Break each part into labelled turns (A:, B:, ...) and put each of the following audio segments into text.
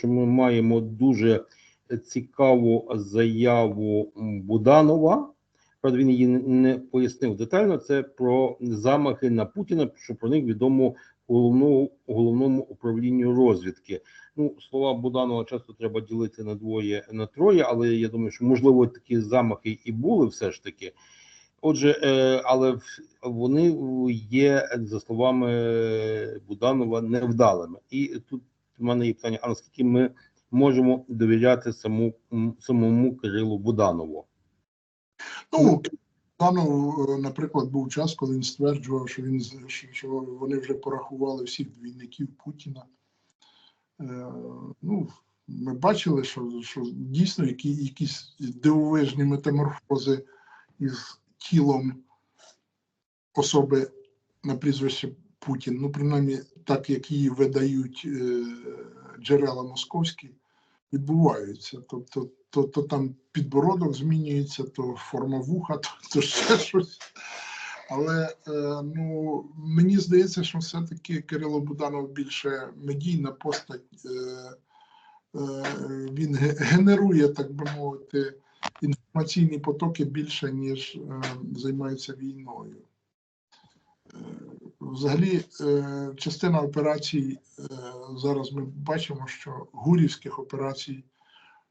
A: що ми маємо дуже цікаву заяву Буданова. Правда, він її не- пояснив детально. Це про замахи на Путіна, що про них відомо головному головному управлінню розвідки. Ну, слова Буданова часто треба ділити на двоє на троє, але я думаю, що можливо такі замахи і були все ж таки. Отже, е, але вони є, за словами Буданова, невдалими. І тут в мене є питання: а наскільки ми можемо довіряти саму, самому Кирилу Буданову?
B: Ну, Данов, наприклад, був час, коли він стверджував, що він що вони вже порахували всіх двійників Путіна. Е, ну, ми бачили, що, що дійсно які, якісь дивовижні метаморфози із тілом особи на прізвище Путін. Ну, принаймні, так як її видають е, джерела московські, відбуваються. Тобто, то, то там підбородок змінюється, то форма вуха, то, то ще щось. Але е, ну, мені здається, що все-таки Кирило Буданов більше медійна постать. Е, він генерує, так би мовити, інформаційні потоки більше, ніж займається війною. Взагалі, е, частина операцій е, зараз ми бачимо, що гурівських операцій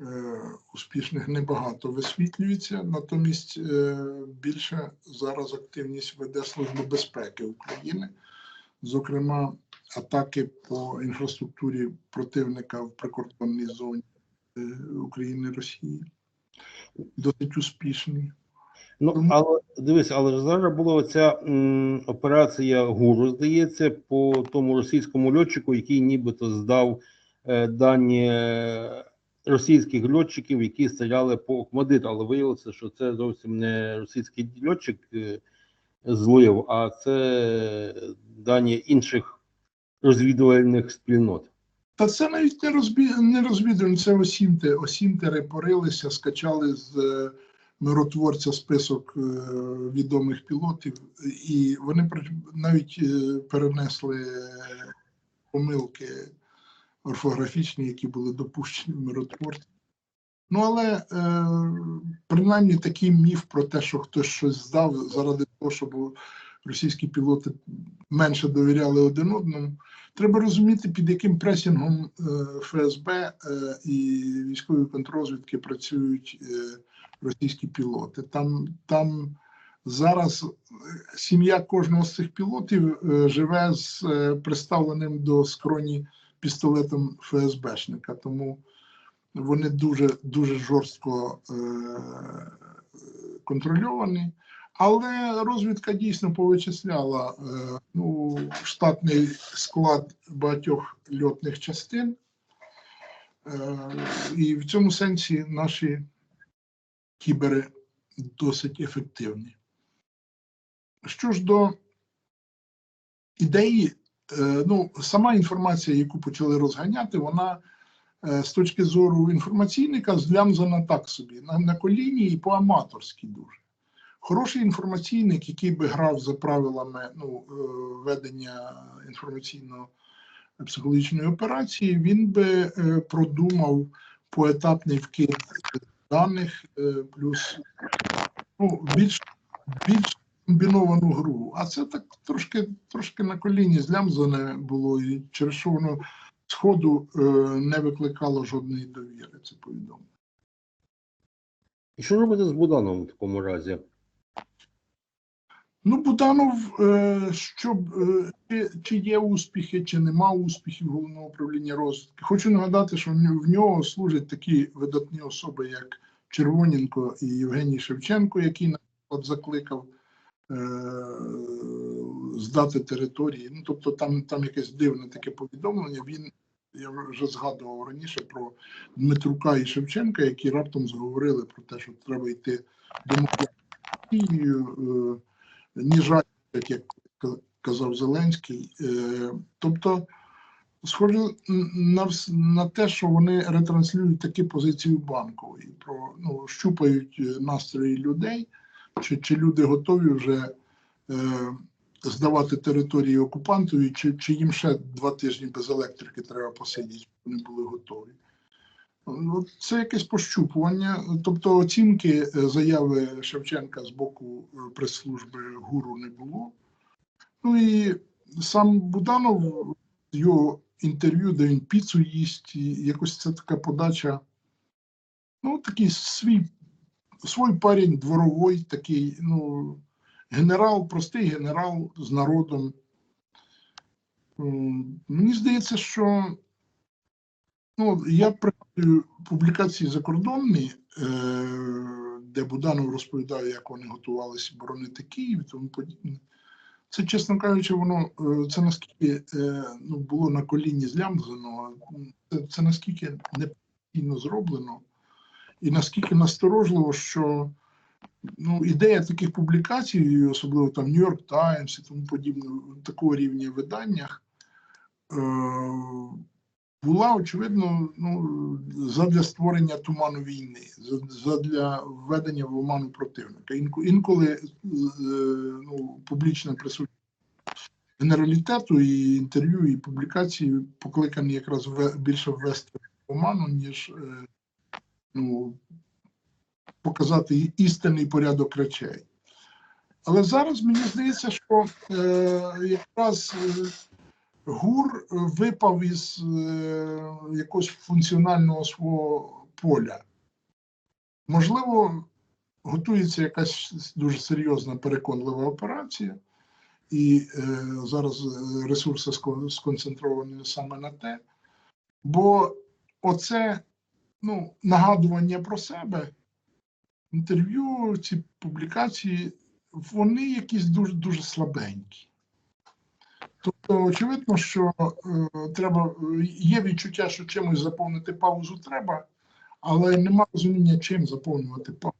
B: е, успішних небагато висвітлюється, натомість більше зараз активність веде Служба безпеки України, зокрема, атаки по інфраструктурі противника в прикордонній зоні України Росії. Досить успішні.
A: Ну але дивись, але ж зараз була ця операція ГУРу, здається, по тому російському льотчику, який нібито здав е, дані е, російських льотчиків, які стріляли по Окмадиту, але виявилося, що це зовсім не російський льотчик е, злив, а це дані інших розвідувальних спільнот.
B: Та це навіть не розбі... не розвідування, це осінти. Осінтери порилися, скачали з е, миротворця список е, відомих пілотів, і вони навіть е, перенесли помилки орфографічні, які були допущені миротворці. Ну, але е, принаймні такий міф про те, що хтось щось здав заради того, щоб російські пілоти менше довіряли один одному. Треба розуміти, під яким пресінгом е, ФСБ е, і військові контррозвідки працюють е, російські пілоти. Там, там зараз е, сім'я кожного з цих пілотів е, живе з е, приставленим до скроні пістолетом ФСБшника. Тому вони дуже дуже жорстко контрольовані. Але розвідка дійсно повичисляла ну, штатний склад багатьох льотних частин. І в цьому сенсі наші кібери досить ефективні. Що ж до ідеї, е, ну, сама інформація, яку почали розганяти, вона е, з точки зору інформаційника злямзана так собі, на, на коліні і по-аматорськи дуже. Хороший інформаційник, який би грав за правилами ну, е, ведення інформаційно-психологічної операції, він би продумав поетапний вкид даних, е, плюс ну, більш, більш комбіновану гру. А це так трошки, трошки на коліні злямзане було, і через що воно сходу е, не викликало жодної довіри. Це повідомлення.
A: І що робити з Будановим в такому разі?
B: Ну, Буданов, е, щоб чи, є успіхи, чи нема успіхів головного управління розвідки. Хочу нагадати, що в нього служать такі видатні особи, як Червоненко і Євгеній Шевченко, який, наприклад, закликав е, здати території. Ну, тобто, там, там якесь дивне таке повідомлення. Він я вже згадував раніше про Дмитрука і Шевченка, які раптом зговорили про те, що треба йти демократією. Е, ні жаль, як як казав Зеленський. Е, Тобто, схоже на, на те, що вони ретранслюють такі позиції банкової, про ну, щупають е, настрої людей, чи, чи люди готові вже е, здавати території окупантові, чи, чи їм ще два тижні без електрики треба посидіти, щоб вони були готові. Ну, Це якесь пощупування. Тобто оцінки е, заяви Шевченка з боку е, прес-служби ГУРу не було. Ну і сам Буданов, його інтерв'ю, де він піцу їсть, і якось це така подача. Ну, такий свій, свій парень дворовий, такий, ну, генерал, простий генерал з народом. Мені здається, що ну, я пригадую публікації закордонні, е, де Буданов розповідає, як вони готувалися боронити Київ і тому подібне. Це, чесно кажучи, воно е, це наскільки е, ну, було на коліні злямзано, це, це наскільки непостійно зроблено, і наскільки насторожливо, що ну, ідея таких публікацій, особливо там Нью-Йорк Таймс і тому подібне, такого рівня виданнях, е, була очевидно ну, задля створення туману війни, задля введення в оману противника. Інколи е, ну, публічна присутність генералітету і інтерв'ю, і публікації покликані якраз більше ввести в оману, ніж е, ну, показати істинний порядок речей. Але зараз мені здається, що е, якраз е, ГУР е, випав із е, якогось функціонального свого поля. Можливо, готується якась дуже серйозна переконлива операція, і е, зараз е, ресурси сконцентровані саме на те. Бо оце ну, нагадування про себе, інтерв'ю, ці публікації, вони якісь дуже дуже слабенькі. Тобто, очевидно, що е, треба, е, є відчуття, що чимось заповнити паузу треба, але нема розуміння, чим заповнювати паузу.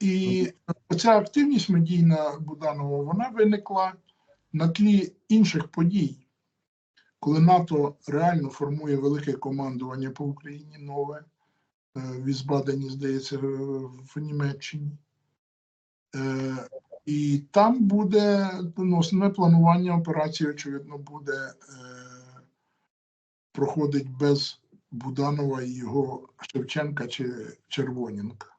B: І ця активність медійна Буданова вона виникла на тлі інших подій, коли НАТО реально формує велике командування по Україні нове, е, в Візбадені, здається, в Німеччині. І там буде ну, основне планування операції, очевидно, буде е, проходить без Буданова і його Шевченка чи Червоненка.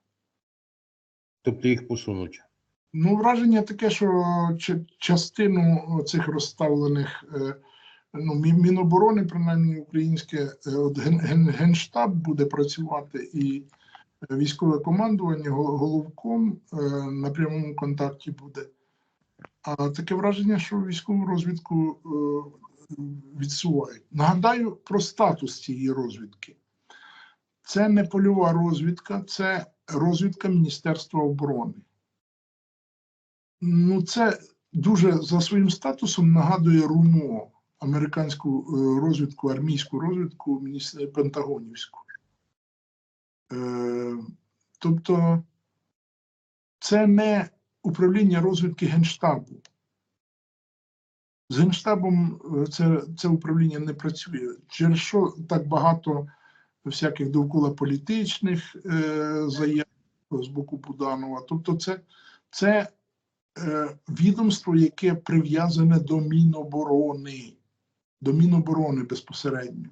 A: Тобто їх посунуть.
B: Ну, враження таке, що частину цих розставлених е, ну, Міноборони, принаймні українське, е, от ген, ген, Генштаб буде працювати і військове командування головком е, на прямому контакті буде. А таке враження, що військову розвідку е, відсувають. Нагадаю про статус цієї розвідки. Це не польова розвідка, це розвідка Міністерства оборони. Ну, це дуже за своїм статусом нагадує РУМО, американську е, розвідку, армійську розвідку Пентагонівську. Е, тобто, це не управління розвідки Генштабу. З Генштабом е, це, це управління не працює. Через що так багато всяких довкола політичних е, заяв з боку Буданова. Тобто, це, це е, відомство, яке прив'язане до Міноборони, до Міноборони безпосередньо.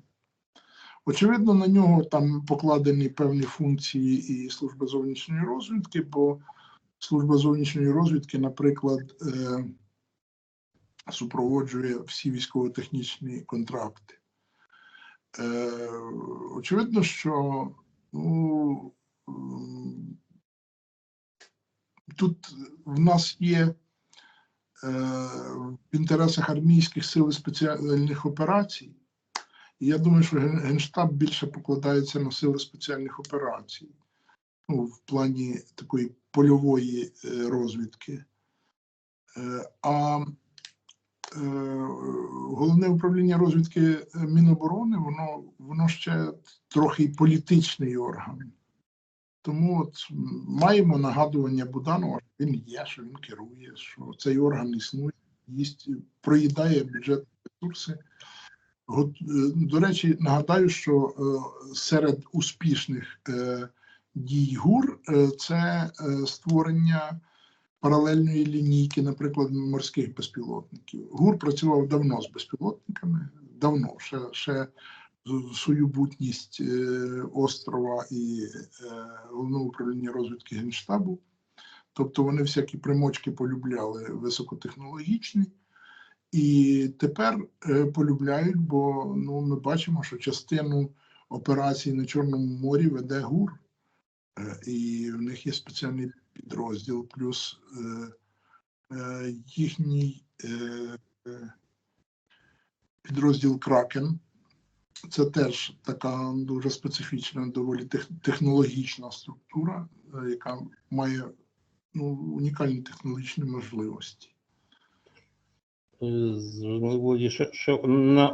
B: Очевидно, на нього там покладені певні функції і служби зовнішньої розвідки, бо служба зовнішньої розвідки, наприклад, е, супроводжує всі військово-технічні контракти. Е, очевидно, що ну, тут в нас є е, в інтересах армійських сил спеціальних операцій. Я думаю, що Генштаб більше покладається на сили спеціальних операцій, ну, в плані такої польової е, розвідки. Е, А е, головне управління розвідки Міноборони, воно, воно ще трохи політичний орган. Тому от маємо нагадування Буданова, що він є, що він керує, що цей орган існує, їсть, проїдає бюджетні ресурси. Е, До речі, нагадаю, що е, серед успішних е, дій ГУР це створення паралельної лінійки, наприклад, морських безпілотників. ГУР працював давно з безпілотниками, давно, ще, ще свою бутність острова і головного управління розвідки Генштабу. Тобто вони всякі примочки полюбляли високотехнологічні. І тепер е, полюбляють, бо ну, ми бачимо, що частину операцій на Чорному морі веде ГУР. Е, І в них є спеціальний підрозділ, плюс е, їхній підрозділ Кракен. Це теж така дуже специфічна, доволі технологічна структура, яка має ну, унікальні технологічні можливості.
A: Е, ще, ще на